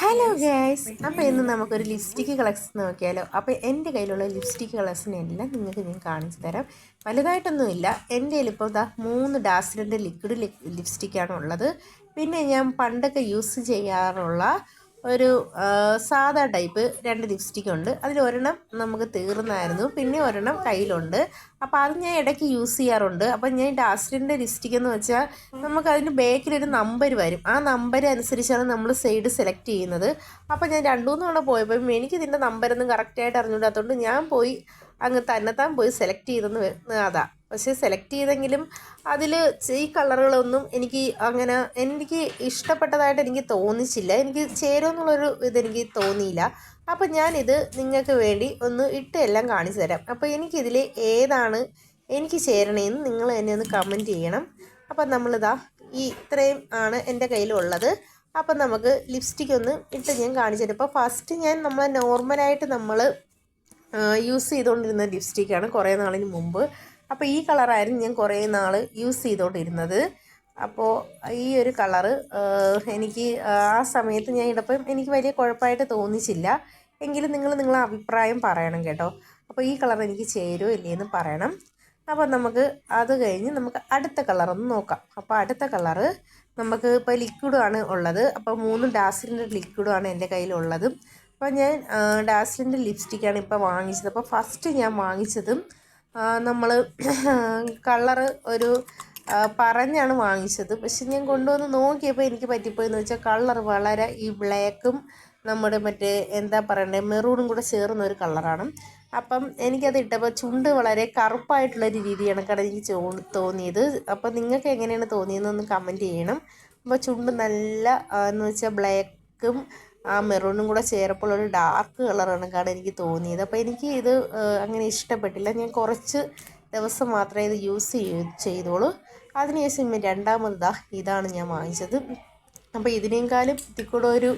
Hello guys അപ്പോൾ ഇന്ന് നമുക്കൊരു ലിപ്സ്റ്റിക്ക് കളക്ഷൻ നോക്കിയാലോ. അപ്പോൾ എന്റെ കയ്യിലുള്ള ലിപ്സ്റ്റിക്ക് കളക്ഷൻ എല്ലാം നിങ്ങൾക്ക് ഞാൻ കാണിച്ചു തരാം. വലുതായിട്ടൊന്നുമില്ല. എന്റെ കയ്യിൽ ഇപ്പോൾ ഇതാ മൂന്ന് ഡാസിലിന്റെ ലിക്വിഡ് ലിപ്സ്റ്റിക്കാണ് ഉള്ളത്. പിന്നെ ഞാൻ പണ്ടൊക്കെ യൂസ് ചെയ്യാറുള്ള ഒരു സാധാ ടൈപ്പ് രണ്ട് ലിപ്സ്റ്റിക് ഉണ്ട്. അതിൽ ഒരെണ്ണം നമുക്ക് തീർന്നായിരുന്നു. പിന്നെ ഒരെണ്ണം കയ്യിലുണ്ട്. അപ്പോൾ അത് ഞാൻ ഇടയ്ക്ക് യൂസ് ചെയ്യാറുണ്ട്. അപ്പോൾ ഞാൻ ഡാസ്റ്റിന്റെ ലിപ്സ്റ്റിക് എന്ന് വെച്ചാൽ നമുക്ക് അതിന്റെ ബാക്കിലൊരു നമ്പർ വരും. ആ നമ്പർ അനുസരിച്ചാണ് നമ്മൾ സൈഡ് സെലക്ട് ചെയ്യുന്നത്. അപ്പോൾ ഞാൻ രണ്ടു മൂന്ന് തവണ പോയപ്പോൾ എനിക്ക് ഇതിന്റെ നമ്പരൊന്നും കറക്റ്റായിട്ട് അറിഞ്ഞുകൂടാത്തതുകൊണ്ട് ഞാൻ പോയി അങ്ങ് തന്നെത്താൻ പോയി സെലക്ട് ചെയ്തെന്ന് അതാ. പക്ഷേ സെലക്ട് ചെയ്തെങ്കിലും അതിൽ ഈ കളറുകളൊന്നും എനിക്ക് അങ്ങനെ എനിക്ക് ഇഷ്ടപ്പെട്ടതായിട്ട് എനിക്ക് തോന്നിച്ചില്ല. എനിക്ക് ചേരുമെന്നുള്ളൊരു ഇതെനിക്ക് തോന്നിയില്ല. അപ്പം ഞാനിത് നിങ്ങൾക്ക് വേണ്ടി ഒന്ന് ഇട്ട് എല്ലാം കാണിച്ചു തരാം. അപ്പോൾ എനിക്കിതിൽ ഏതാണ് എനിക്ക് ചേരണേന്ന് നിങ്ങൾ എന്നെ ഒന്ന് കമന്റ് ചെയ്യണം. അപ്പം നമ്മളിതാ ഈ ഇത്രയും ആണ് എന്റെ കയ്യിലുള്ളത്. അപ്പം നമുക്ക് ലിപ്സ്റ്റിക് ഒന്ന് ഇട്ട് ഞാൻ കാണിച്ചു തരാം. അപ്പോൾ ഫസ്റ്റ് ഞാൻ നമ്മളെ നോർമലായിട്ട് നമ്മൾ യൂസ് ചെയ്തുകൊണ്ടിരുന്ന ലിപ്സ്റ്റിക്കാണ് കുറേ നാളിന് മുമ്പ്. അപ്പോൾ ഈ കളറായിരുന്നു ഞാൻ കുറേ നാൾ യൂസ് ചെയ്തുകൊണ്ടിരുന്നത് അപ്പോൾ ഈ ഒരു കളറ് എനിക്ക് ആ സമയത്ത് ഞാൻ ഇടപ്പം എനിക്ക് വലിയ കുഴപ്പമായിട്ട് തോന്നിച്ചില്ല. എങ്കിലും നിങ്ങൾ നിങ്ങളെ അഭിപ്രായം പറയണം കേട്ടോ. അപ്പോൾ ഈ കളർ എനിക്ക് ചേരുമോ ഇല്ലയെന്ന് പറയണം. അപ്പോൾ നമുക്ക് അത് കഴിഞ്ഞ് നമുക്ക് അടുത്ത കളറൊന്ന് നോക്കാം. അപ്പോൾ അടുത്ത കളറ് നമുക്ക് ഇപ്പോൾ ലിക്വിഡാണ് ഉള്ളത്. അപ്പോൾ മൂന്ന് ഡാസിലിന്റെ ലിക്വിഡാണ് എന്റെ കയ്യിലുള്ളതും അപ്പോൾ ഞാൻ ഡാസിലിന്റെ ലിപ്സ്റ്റിക്കാണ് ഇപ്പോൾ വാങ്ങിച്ചത്. അപ്പോൾ ഫസ്റ്റ് ഞാൻ വാങ്ങിച്ചതും നമ്മൾ കളറ് ഒരു പറഞ്ഞാണ് വാങ്ങിച്ചത്. പക്ഷെ ഞാൻ കൊണ്ടുവന്ന് നോക്കിയപ്പോൾ എനിക്ക് പറ്റിപ്പോയെന്ന് വെച്ചാൽ കളർ വളരെ ഈ ബ്ലാക്കും നമ്മുടെ മറ്റേ എന്താ പറയണ്ടേ മെറൂണും കൂടെ ചേർന്ന ഒരു കളറാണ്. അപ്പം എനിക്കത് ഇട്ടപ്പോൾ ചുണ്ട് വളരെ കറുപ്പായിട്ടുള്ള ഒരു രീതിയാണ് കട എനിക്ക് തോന്നിയത്. അപ്പം നിങ്ങൾക്ക് എങ്ങനെയാണ് തോന്നിയതെന്നൊന്ന് കമന്റ് ചെയ്യണം. അപ്പോൾ ചുണ്ട് നല്ല എന്ന് വെച്ചാൽ ബ്ലാക്കും ആ മെറൂണും കൂടെ ചേർപ്പോൾ ഒരു ഡാർക്ക് കളറാണ് കാണാൻ എനിക്ക് തോന്നിയത്. അപ്പോൾ എനിക്ക് ഇത് അങ്ങനെ ഇഷ്ടപ്പെട്ടില്ല. ഞാൻ കുറച്ച് ദിവസം മാത്രമേ ഇത് യൂസ് ചെയ്തോളൂ. അതിനുശേഷം രണ്ടാമതാ ഇതാണ് ഞാൻ വാങ്ങിച്ചത്. അപ്പോൾ ഇതിനേക്കാളും ഇതിക്കൂടെ ഒരു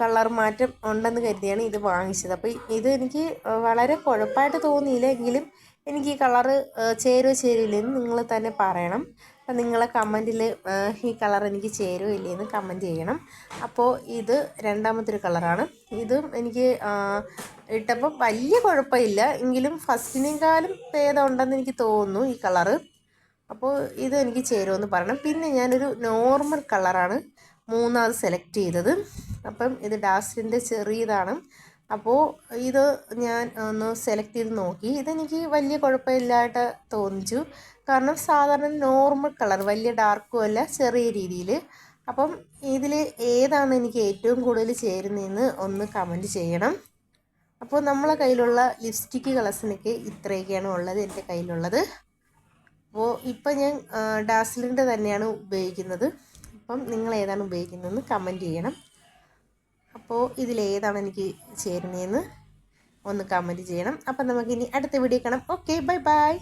കളർ മാറ്റം ഉണ്ടെന്ന് കരുതിയാണ് ഇത് വാങ്ങിച്ചത്. അപ്പോൾ ഇത് എനിക്ക് വളരെ കുഴപ്പമായിട്ട് തോന്നിയില്ല. എങ്കിലും എനിക്ക് ഈ കളറ് ചേരുവോ ചേരില്ലെന്ന് നിങ്ങൾ തന്നെ പറയണം. അപ്പം നിങ്ങളെ കമന്റിൽ ഈ കളർ എനിക്ക് ചേരുമോ ഇല്ലേന്ന് കമന്റ് ചെയ്യണം. അപ്പോൾ ഇത് രണ്ടാമത്തെ കളറാണ്. ഇതും എനിക്ക് ഇട്ടപ്പോൾ വലിയ കുഴപ്പമില്ല. എങ്കിലും ഫസ്റ്റിനേക്കാളും ഭേദം ഉണ്ടെന്ന് എനിക്ക് തോന്നുന്നു ഈ കളറ്. അപ്പോൾ ഇത് എനിക്ക് ചേരുമെന്ന് പറയണം. പിന്നെ ഞാനൊരു നോർമൽ കളറാണ് മൂന്നാമത് സെലക്ട് ചെയ്തത്. അപ്പം ഇത് ഡാസ്റ്റിന്റെ ചെറിയതാണ്. അപ്പോൾ ഇത് ഞാൻ ഒന്ന് സെലക്ട് ചെയ്ത് നോക്കി. ഇതെനിക്ക് വലിയ കുഴപ്പമില്ലായിട്ട് തോന്നിച്ചു. കാരണം സാധാരണ നോർമൽ കളർ വലിയ ഡാർക്കും അല്ല ചെറിയ രീതിയിൽ അപ്പം ഇതിൽ ഏതാണ് എനിക്ക് ഏറ്റവും കൂടുതൽ ചേരുന്നതെന്ന് ഒന്ന് കമന്റ് ചെയ്യണം. അപ്പോൾ നമ്മളെ കയ്യിലുള്ള ലിപ്സ്റ്റിക്ക് കളേഴ്സിനൊക്കെ ഇത്രയൊക്കെയാണ് ഉള്ളത് എന്റെ കയ്യിലുള്ളത്. അപ്പോൾ ഇപ്പം ഞാൻ ഡാസ്ലിന്റെ തന്നെയാണ് ഉപയോഗിക്കുന്നത്. അപ്പം നിങ്ങൾ ഏതാണ് ഉപയോഗിക്കുന്നതെന്ന് കമന്റ് ചെയ്യണം. അപ്പോൾ ഇതിലേതാണ് എനിക്ക് ചേരുന്നതെന്ന് ഒന്ന് കമന്റ് ചെയ്യണം. അപ്പം നമുക്കിനി അടുത്ത വീഡിയോ കാണാം. Okay bye bye